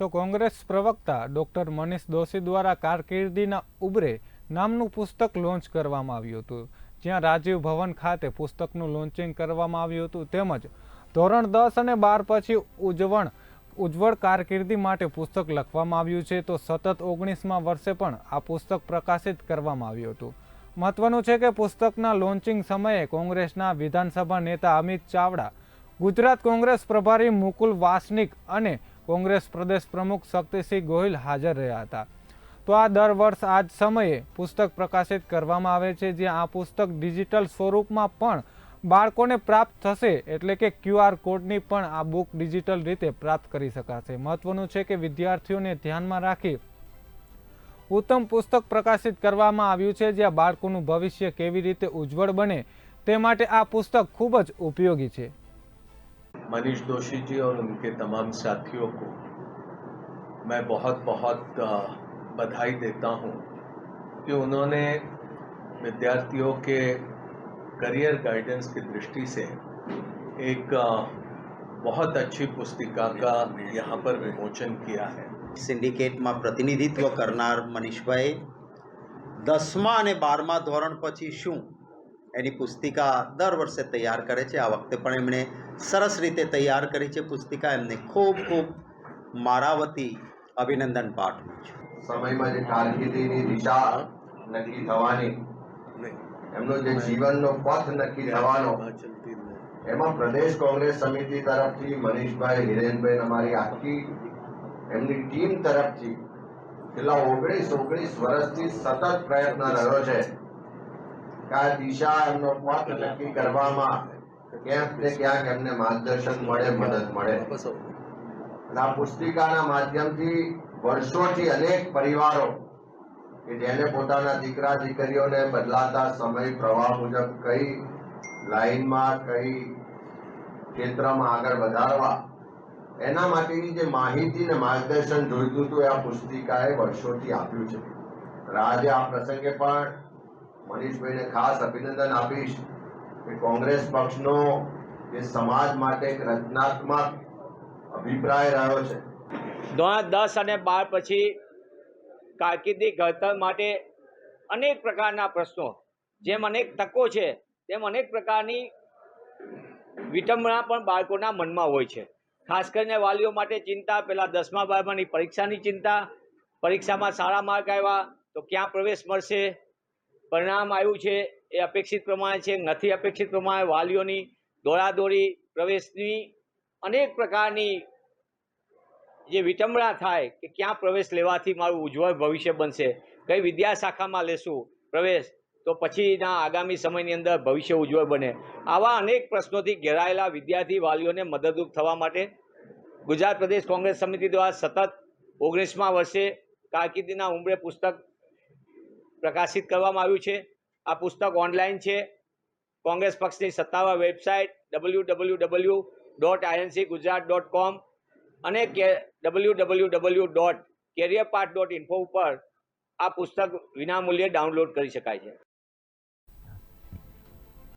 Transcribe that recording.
તો કોંગ્રેસ પ્રવક્તા ડોક્ટર મનીષ દોશી દ્વારા કારકિર્દીના ઉબરે નામનું પુસ્તક લોન્ચ કરવામાં આવ્યું હતું. જ્યાં રાજીવ ભવન ખાતે પુસ્તકનું લોન્ચિંગ કરવામાં આવ્યું હતું. તેમજ ધોરણ દસ અને બાર પછી ઉજવણ, ઉજ્જવળ કારકિર્દી માટે પુસ્તક લખવામાં આવ્યું છે. તો સતત ઓગણીસમાં વર્ષે પણ આ પુસ્તક પ્રકાશિત કરવામાં આવ્યું હતું. મહત્વનું છે કે પુસ્તકના લોન્ચિંગ સમયે કોંગ્રેસના વિધાનસભા નેતા અમિત ચાવડા, ગુજરાત કોંગ્રેસ પ્રભારી મુકુલ વાસનિક અને કોંગ્રેસ પ્રદેશ પ્રમુખ શક્તિસિંહ ગોહિલ હાજર રહ્યા હતા. તો આ દર વર્ષ આ જ સમયે પુસ્તક પ્રકાશિત કરવામાં આવે છે, જ્યાં આ પુસ્તક ડિજિટલ સ્વરૂપમાં પણ બાળકોને પ્રાપ્ત થશે, એટલે કે ક્યુઆર કોડની પણ આ બુક ડિજિટલ રીતે પ્રાપ્ત કરી શકાશે. મહત્વનું છે કે વિદ્યાર્થીઓને ધ્યાનમાં રાખી ઉત્તમ પુસ્તક પ્રકાશિત કરવામાં આવ્યું છે, જ્યાં બાળકોનું ભવિષ્ય કેવી રીતે ઉજ્જવળ બને તે માટે આ પુસ્તક ખૂબ જ ઉપયોગી છે. मनीष दोषी जी और उनके तमाम साथियों को मैं बहुत बहुत अ, बधाई देता हूँ कि उन्होंने विद्यार्थियों के करियर गाइडेंस की दृष्टि से एक अ, बहुत अच्छी पुस्तिका का यहाँ पर विमोचन किया है સિન્ડિકેટમાં પ્રતિનિધિત્વ કરનાર મનીષભાઈ દસમા અને બારમા ધોરણ પછી શું એની પુસ્તિકા દર વર્ષે તૈયાર કરે છે. આ વખતે પણ એમણે સરસ રીતે તૈયાર કરી છે પુસ્તિકા. એમને ખૂબ ખૂબ મારા વતી અભિનંદન પાઠવું છું. સમયમાં જે કારકિર્દીની દિશા નક્કી થવાની એમનો જે જીવનનો પથ નક્કી થવાનો. એમાં પ્રદેશ કોંગ્રેસ સમિતિ તરફથી મનીષભાઈ હિરેનભાઈ અમારી આખી એમની ટીમ તરફથી છેલ્લા ઓગણીસ ઓગણીસ વર્ષથી સતત પ્રયત્ન રહ્યો છે. કે દિશા એમનો પથ નક્કી કરવામાં ક્યાંક ને ક્યાંક એમને માર્ગદર્શન મળે મદદ મળે. અને આ પુસ્તિકાના માધ્યમથી વર્ષોથી અનેક પરિવારો કે જેને પોતાના દીકરા દીકરીઓને બદલાતા સમય પ્રવાહ મુજબ કઈ લાઈનમાં કઈ ક્ષેત્રમાં આગળ વધારવા એના માટેની જે માહિતી ને માર્ગદર્શન જોઈતું હતું એ આ પુસ્તિકાએ વર્ષોથી આપ્યું છે. આજે આ પ્રસંગે પણ મનીષભાઈને ખાસ અભિનંદન આપીશ કે કોંગ્રેસ પક્ષનો જે સમાજ માટે એક રચનાત્મક અભિપ્રાય રહ્યો છે. ધોરણ દસ અને બાર પછી કારકિર્દી ઘડતર માટે અનેક પ્રકારના પ્રશ્નો, જેમ અનેક તકો છે, તેમ અનેક પ્રકારની વિટંબણા પણ બાળકોના મનમાં હોય છે. ખાસ કરીને વાલીઓ માટે ચિંતા પહેલાં દસમા બારમાની પરીક્ષાની ચિંતા, પરીક્ષામાં સારા માર્ક આવ્યા તો ક્યાં પ્રવેશ મળશે? પરિણામ આવ્યું છે એ અપેક્ષિત પ્રમાણે છે, નથી અપેક્ષિત પ્રમાણે વાલીઓની દોડાદોડી પ્રવેશની અનેક પ્રકારની જે વિટંબણા થાય કે ક્યાં પ્રવેશ લેવાથી મારું ઉજ્જવળ ભવિષ્ય બનશે, કઈ વિદ્યા શાખામાં લેશું પ્રવેશ, તો પછીના આગામી સમયની અંદર ભવિષ્ય ઉજ્જવળ બને. આવા અનેક પ્રશ્નોથી ઘેરાયેલા વિદ્યાર્થી વાલીઓને મદદરૂપ થવા માટે ગુજરાત પ્રદેશ કોંગ્રેસ સમિતિ દ્વારા સતત ઓગણીસમા વર્ષે કારકિર્દીના ઉમરે પુસ્તક પ્રકાશિત કરવામાં આવ્યું છે. આ પુસ્તક ઓનલાઈન છે. કોંગ્રેસ પક્ષની સત્તાવાર website W W W dot INC Gujarat dot com અને કે W W W dot career part dot info ઉપર આ પુસ્તક વિનામૂલ્યે ડાઉનલોડ કરી શકાય છે.